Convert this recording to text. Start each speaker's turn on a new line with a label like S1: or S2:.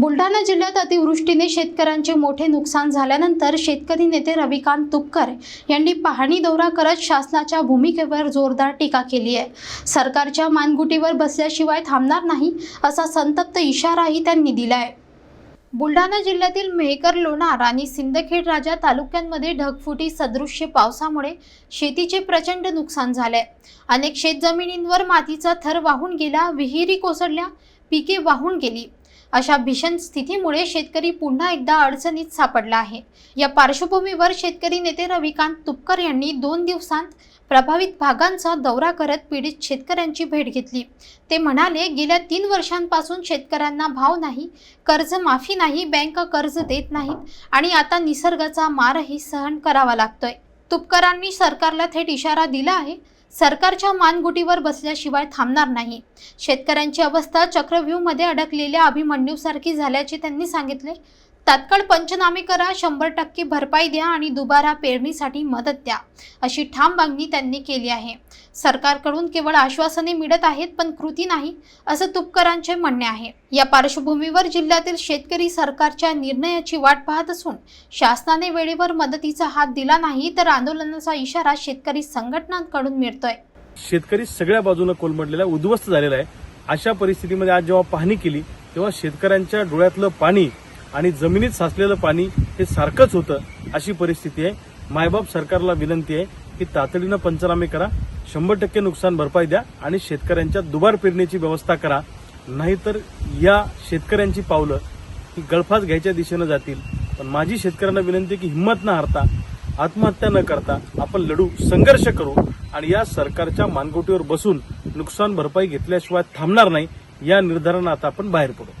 S1: बुलढाणा जिल्ह्यात अतिवृष्टीने शेतकऱ्यांचे मोठे नुकसान झाल्यानंतर शेतकरी नेते रविकांत तुपकर यांनी पाहणी दौरा करत शासनाच्या भूमिकेवर जोरदार टीका केली आहे. सरकारच्या मानगुटीवर बसल्याशिवाय थांबणार नाही असा संतप्त इशाराही त्यांनी दिलाय. बुलढाणा जिल्ह्यातील मेहकर लोणार आणि सिंदखेड राजा तालुक्यांमध्ये ढगफुटी सदृश्य पावसामुळे शेतीचे प्रचंड नुकसान झाले अनेक शेतजमिनींवर मातीचा थर वाहून गेला विहिरी कोसळल्या पिके वाहून गेली. अशा भीषण स्थितीमुळे शेतकरी पुन्हा एकदा अडचणीत सापडला आहे. या पार्श्वभूमीवर शेतकरी नेते रविकांत तुपकर यांनी दोन दिवसांत प्रभावित भागांचा दौरा करत पीडित शेतकऱ्यांची भेट घेतली. ते म्हणाले गेल्या तीन वर्षांपासून शेतकऱ्यांना भाव नाही कर्ज माफी नाही बँक कर्ज देत नाहीत आणि आता निसर्गाचा मारही सहन करावा लागतोय. तुपकरांनी सरकारला थेट इशारा दिला आहे. सरकारच्या मानगुटीवर बसल्याशिवाय थांबणार नाही. शेतकऱ्यांची अवस्था चक्रव्यूहमध्ये अडकलेल्या अभिमन्यूसारखी झाल्याचे त्यांनी सांगितले. तात्काळ पंचनामे करा शंभर टक्के भरपाई द्या आणि दुबारा पेरणीसाठी मदत द्या अशी ठाम मागणी त्यांनी केली आहे. सरकारकडून केवळ आश्वासने मिळत आहेत पण कृती नाही असं तुपकरांचे म्हणणे आहे. या पार्श्वभूमीवर जिल्ह्यातील शेतकरी सरकारच्या निर्णयाची वाट पाहत असून शासनाने वेळेवर मदतीचा हात दिला नाही तर आंदोलनाचा इशारा शेतकरी संघटनांकडून मिळतोय.
S2: शेतकरी सगळ्या बाजूने कोलमडलेला उद्ध्वस्त झालेला आहे. अशा परिस्थितीमध्ये आज जेव्हा पाहणी केली तेव्हा शेतकऱ्यांच्या डोळ्यातलं पाणी आणि जमिनीत साचलेलं पाणी हे सारखंच होतं अशी परिस्थिती आहे. मायबाप सरकारला विनंती आहे की तातडीनं पंचनामे करा. शंभर टक्के नुकसान भरपाई द्या आणि शेतकऱ्यांच्या दुबार पेरणीची व्यवस्था करा. नाहीतर या शेतकऱ्यांची पावलं ही गळफास घ्यायच्या दिशेनं जातील. पण माझी शेतकऱ्यांना विनंती की हिंमत न हारता आत्महत्या न करता आपण लढू संघर्ष करू आणि या सरकारच्या मानगोटीवर बसून नुकसान भरपाई घेतल्याशिवाय थांबणार नाही या निर्धारानं आता आपण बाहेर पडू.